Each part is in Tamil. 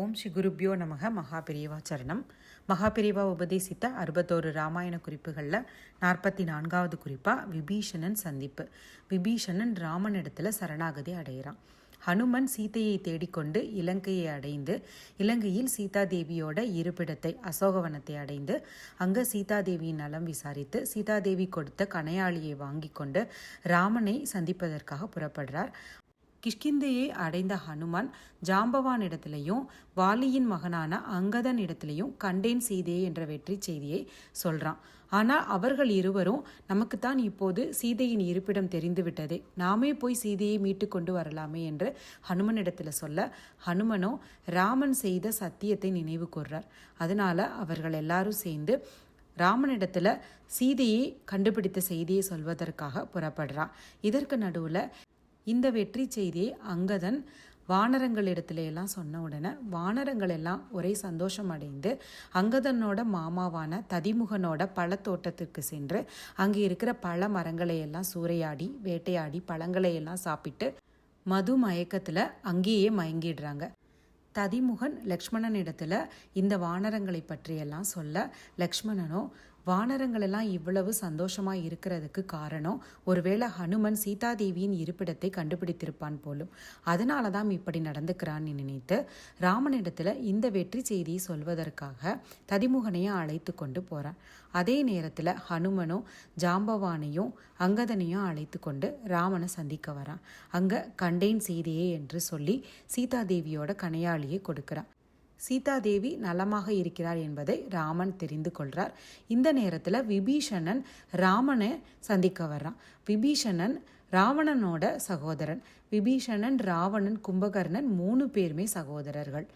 ஓம் ஸ்ரீ குருப்யோ நமக. மகாபிரிவா சரணம். மகாபிரிவா உபதேசித்த அறுபத்தோரு ராமாயண குறிப்புகளில் நாற்பத்தி நான்காவது குறிப்பாக விபீஷணன் சந்திப்பு. விபீஷணன் ராமனிடத்தில் சரணாகதி அடைகிறான் ஹனுமன் சீதையை தேடிக்கொண்டு இலங்கையை அடைந்து இலங்கையில் சீதாதேவியோட இருப்பிடத்தை அசோகவனத்தை அடைந்து அங்கே சீதாதேவியின் நலம் விசாரித்து சீதாதேவி கொடுத்த கனையாளியை வாங்கி கொண்டு ராமனை சந்திப்பதற்காக புறப்படுறார். கிஷ்கிந்தையை அடைந்த ஹனுமான் ஜாம்பவான் இடத்திலையும் வாலியின் மகனான அங்கதன் இடத்திலையும் கண்டேன் சீதையை என்ற வெற்றி செய்தியை சொல்றான். ஆனால் அவர்கள் இருவரும் நமக்குத்தான் இப்போது சீதையின் இருப்பிடம் தெரிந்துவிட்டதே. நாமே போய் சீதையை மீட்டு கொண்டு வரலாமே என்று ஹனுமனிடத்தில் சொல்ல ஹனுமனோ ராமன் செய்த சத்தியத்தை நினைவு கூர்றார். அதனால அவர்கள் எல்லாரும் சேர்ந்து ராமனிடத்தில் சீதையை கண்டுபிடித்த செய்தியை சொல்வதற்காக புறப்படுறான். இதற்கு நடுவில் இந்த வெற்றி செய்தியை அங்கதன் வானரங்களிடத்துல எல்லாம் சொன்ன உடனே வானரங்கள் எல்லாம் ஒரே சந்தோஷம் அடைந்து அங்கதனோட மாமாவான ததிமுகனோட பழத்தோட்டத்திற்கு சென்று அங்கே இருக்கிற பழ மரங்களை எல்லாம் சூறையாடி வேட்டையாடி பழங்களை எல்லாம் சாப்பிட்டு மது மயக்கத்தில் அங்கேயே மயங்கிடுறாங்க. ததிமுகன் லக்ஷ்மணன் இந்த வானரங்களை பற்றியெல்லாம் சொல்ல லக்ஷ்மணனோ வானரங்கள் எல்லாம் இவ்வளவு சந்தோஷமா இருக்கிறதுக்கு காரணம் ஒருவேளை ஹனுமன் சீதாதேவியின் இருப்பிடத்தை கண்டுபிடித்திருப்பான் போலும். அதனால தான் இப்படி நடந்துக்கிறான்னு நினைத்து ராமனிடத்துல இந்த வெற்றி செய்தியை சொல்வதற்காக ததிமுகனையும் அழைத்து கொண்டு போறான். அதே நேரத்தில் ஹனுமனும் ஜாம்பவானையும் அங்கதனையும் அழைத்து கொண்டு ராமனை சந்திக்க வரான். அங்க கண்டேன் செய்தியே என்று சொல்லி சீதாதேவியோட கனையாளியை கொடுக்கிறான். சீதாதேவி நலமாக இருக்கிறார் என்பதை ராமன் தெரிந்து கொள்கிறார் இந்த நேரத்தில் விபீஷணன் ராமனை சந்திக்க வர்றான். விபீஷணன் ராவணனோட சகோதரன். விபீஷணன் ராவணன் கும்பகர்ணன் மூணு பேருமே சகோதரர்கள்.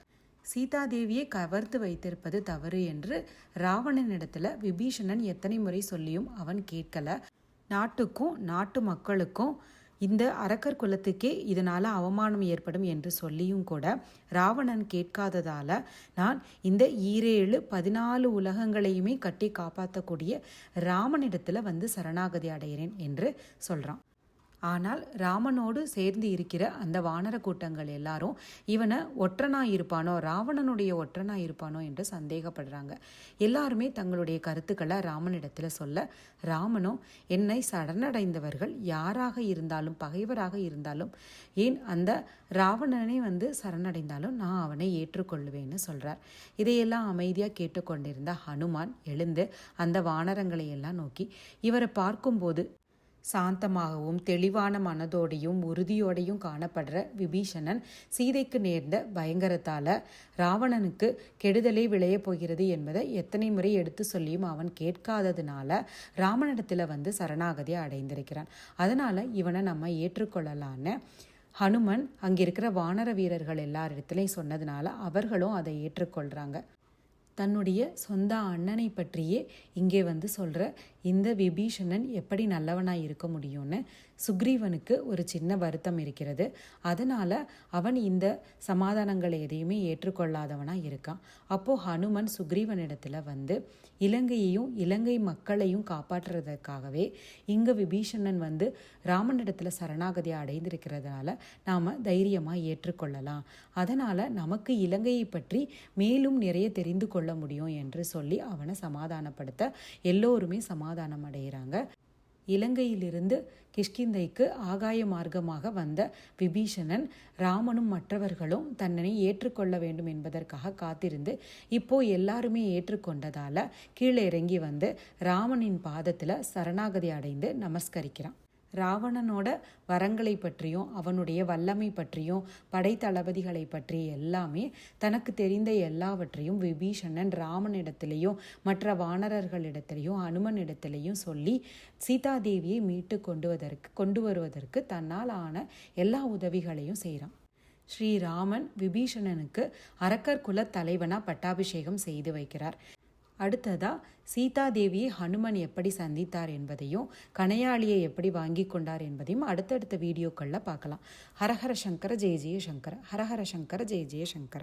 சீதாதேவியை கவர்த்து வைத்திருப்பது தவறு என்று ராவணனிடத்துல விபீஷணன் எத்தனை முறை சொல்லியும் அவன் கேட்கல. நாட்டுக்கும் நாட்டு மக்களுக்கும் இந்த அரக்கர் குலத்துக்கே இதனால் அவமானம் ஏற்படும் என்று சொல்லியும் கூட ராவணன் கேட்காததால் நான் இந்த ஈரேழு பதினாலு உலகங்களையுமே கட்டி காப்பாற்றக்கூடிய ராமனிடத்தில் வந்து சரணாகதி அடைகிறேன் என்று சொல்கிறான் ஆனால் ராமனோடு சேர்ந்து இருக்கிற அந்த வானர கூட்டங்கள் எல்லாரும் இவனை ஒற்றனா இருப்பானோ ராவணனுடைய ஒற்றனா இருப்பானோ என்று சந்தேகப்படுறாங்க. எல்லாருமே தங்களுடைய கருத்துக்களை ராமனிடத்தில் சொல்ல ராமனோ என்னை சரணடைந்தவர்கள் யாராக இருந்தாலும் பகைவராக இருந்தாலும் ஏன் அந்த ராவணனை வந்து சரணடைந்தாலும் நான் அவனை ஏற்றுக்கொள்வேன்னு சொல்கிறார் இதையெல்லாம் அமைதியாக கேட்டுக்கொண்டிருந்த ஹனுமான் எழுந்து அந்த வானரங்களை எல்லாம் நோக்கி இவரை பார்க்கும்போது சாந்தமாகவும் தெளிவான மனதோடையும் உறுதியோடையும் காணப்படுற விபீஷணன் சீதைக்கு நேர்ந்த பயங்கரத்தால ராவணனுக்கு கெடுதலே விளைய போகிறது என்பதை எத்தனை முறை எடுத்து சொல்லியும் அவன் கேட்காததுனால ராமனிடத்தில் வந்து சரணாகதியை அடைந்திருக்கிறான். அதனால இவனை நம்ம ஏற்றுக்கொள்ளலான்னு ஹனுமன் அங்கிருக்கிற வானர வீரர்கள் எல்லாரிடத்துலையும் சொன்னதுனால அவர்களும் அதை ஏற்றுக்கொள்கிறாங்க தன்னுடைய சொந்த அண்ணனை பற்றியே இங்கே வந்து சொல்கிற இந்த விபீஷணன் எப்படி நல்லவனாக இருக்க முடியும்னு சுக்ரீவனுக்கு ஒரு சின்ன வருத்தம் இருக்கிறது. அதனால் அவன் இந்த சமாதானங்களை எதையுமே ஏற்றுக்கொள்ளாதவனாக இருக்கான். அப்போது ஹனுமன் சுக்ரீவனிடத்தில் வந்து இலங்கையையும் இலங்கை மக்களையும் காப்பாற்றுறதுக்காகவே இங்கே விபீஷணன் வந்து ராமனிடத்தில் சரணாகதி அடைந்திருக்கிறதுனால நாம் தைரியமாக ஏற்றுக்கொள்ளலாம். அதனால் நமக்கு இலங்கையை பற்றி மேலும் நிறைய தெரிந்து கொள்ள முடியும் என்று சொல்லி அவனை சமாதானப்படுத்த எல்லோருமே சமாதானம் அடைகிறாங்க இலங்கையிலிருந்து கிஷ்கிந்தைக்கு ஆகாய மார்க்கமாக வந்த விபீஷணன் ராமனும் மற்றவர்களும் தன்னை ஏற்றுக்கொள்ள வேண்டும் என்பதற்காக காத்திருந்து இப்போ எல்லாருமே ஏற்றுக்கொண்டதால கீழே இறங்கி வந்து ராமனின் பாதத்தில் சரணாகதி அடைந்து நமஸ்கரிக்கிறான். ராவணனோட வரங்களை பற்றியும் அவனுடைய வல்லமை பற்றியும் படைத்தளபதிகளை பற்றி எல்லாமே தனக்கு தெரிந்த எல்லாவற்றையும் விபீஷணன் ராமனிடத்திலையும் மற்ற வானரர்களிடத்திலையும் அனுமனிடத்திலையும் சொல்லி சீதாதேவியை மீட்டு கொண்டுவதற்கு கொண்டு வருவதற்கு தன்னால் ஆன எல்லா உதவிகளையும் செய்கிறான் ஸ்ரீராமன் விபீஷணனுக்கு அரக்கர் குல தலைவனா பட்டாபிஷேகம் செய்து வைக்கிறார். அடுத்ததா சீதாதேவியை ஹனுமன் எப்படி சந்தித்தார் என்பதையும் கனையாளியை எப்படி வாங்கி கொண்டார் என்பதையும் அடுத்தடுத்த வீடியோக்களில் பார்க்கலாம். ஹரஹர சங்கர ஜெய ஜெய சங்கர. ஹரஹர சங்கர ஜெய ஜெய சங்கர.